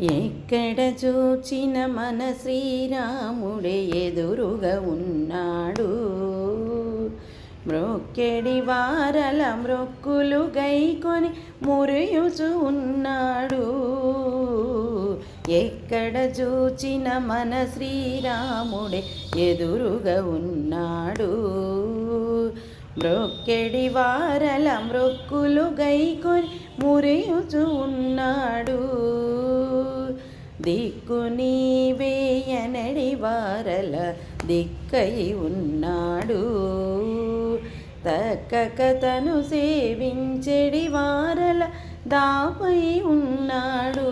ఎక్కడ చూచిన మన శ్రీరాముడే ఎదురుగా ఉన్నాడు. మ్రొక్కెడి వారల మ్రొక్కులు గైకొని మురియుచు ఉన్నాడు. ఎక్కడ చూచిన మన శ్రీరాముడే ఎదురుగా ఉన్నాడు. మ్రొక్కెడి వారల మ్రొక్కులు గైకొని మురియుచు ఉన్నాడు. దిక్కు నీవేయనడి వారల దిక్కై ఉన్నాడు. తక్కక తను సేవించెడి వారల దాపై ఉన్నాడు.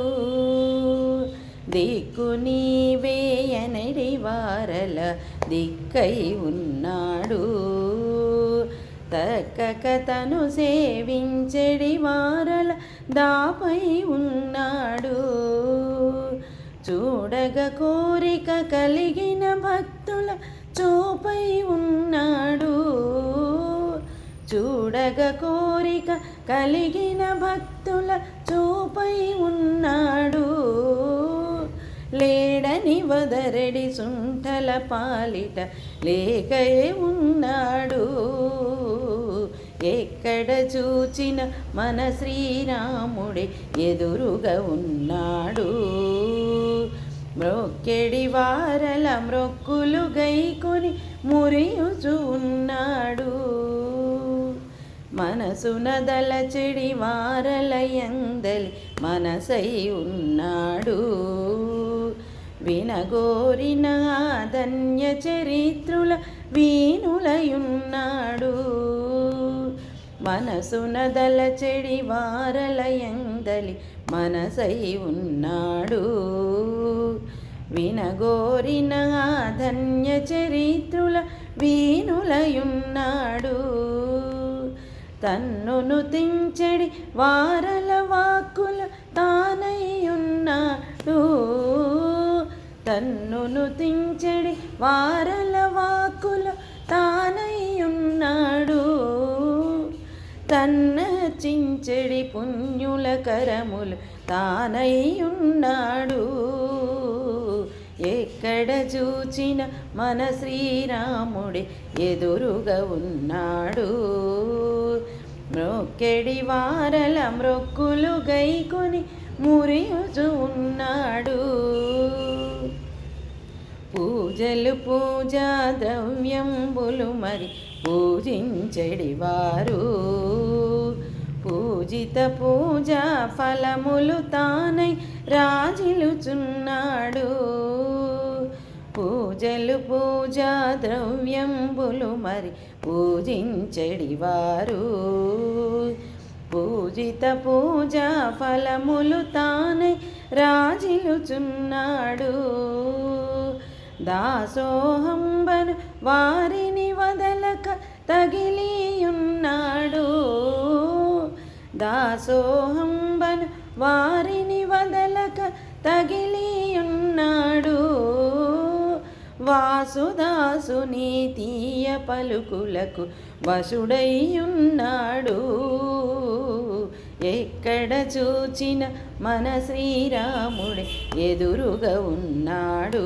దిక్కు నీవేయనడి వారల దిక్కై ఉన్నాడు. తక్కక తను సేవించెడి వారల దాపై ఉన్నాడు. చూడగ కోరిక కలిగిన భక్తుల చూపై ఉన్నాడు. చూడగ కోరిక కలిగిన భక్తుల చూపై ఉన్నాడు. లేడని వదరడి సుంఠల పాలిట లేకయే ఉన్నాడు. ఎక్కడ చూచిన మన శ్రీరాముడే ఎదురుగా ఉన్నాడు. మ్రొక్కెడి వారల మ్రొక్కులు గైకొని మురియుచు ఉన్నాడు మనసున దలచెడి వారలయందలి మనసై ఉన్నాడు. వినగోరిన ధన్య చరిత్రుల వీణులయున్నాడు. మనసున దలచెడి వారలయందలి మనసై ఉన్నాడు. వినగోరిన ధన్య చరిత్రుల వీణులయున్నాడు. తన్నును తించెడి వారల వాక్కుల తానయ్యున్నాడు. తన్నును తించెడి వారల వాక్కుల తానయ్యున్నాడు. తన్నచించెడి పుణ్యుల కరములు తానయ్యున్నాడు. ఎక్కడ చూచిన మన శ్రీరాముడి ఎదురుగా ఉన్నాడు. మ్రొక్కెడి వారల మ్రొక్కులు గైకొని మురియుచు ఉన్నాడు. పూజలు పూజా ద్రవ్యంబులు మరి పూజించడి వారు. పూజిత పూజా ఫలములు తానై రాజిలుచున్నాడు. పూజలు పూజా ద్రవ్యంబులు మరి పూజించడి వారు. పూజిత పూజా ఫలములు తానై రాజిలుచున్నాడు. దాసోహంబను వారిని వదలక తగిలియున్నాడు. దాసోహంబను వారిని వదలక తగిలియున్నాడు. వాసుదాసుని తీయ పలుకులకు వశుడయ్యున్నాడు ఎక్కడ చూచిన మన శ్రీరాముడే ఎదురుగా ఉన్నాడు.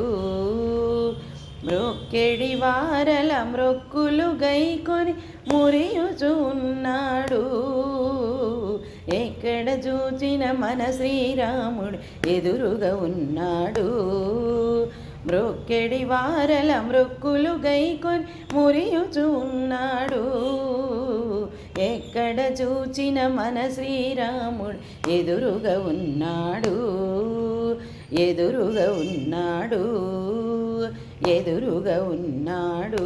మ్రొక్కెడి వారల మ్రొక్కులు గైకొని మురియుచున్నాడు. ఎక్కడ చూచిన మన శ్రీరాముడు ఎదురుగా ఉన్నాడు. మ్రొక్కెడి వారల మృక్కులు గైకొని మురియుచున్నాడు. ఎక్కడ చూచిన మన శ్రీరాముడు ఎదురుగా ఉన్నాడు. ఎదురుగా ఉన్నాడు. ఎదురుగా ఉన్నాడు.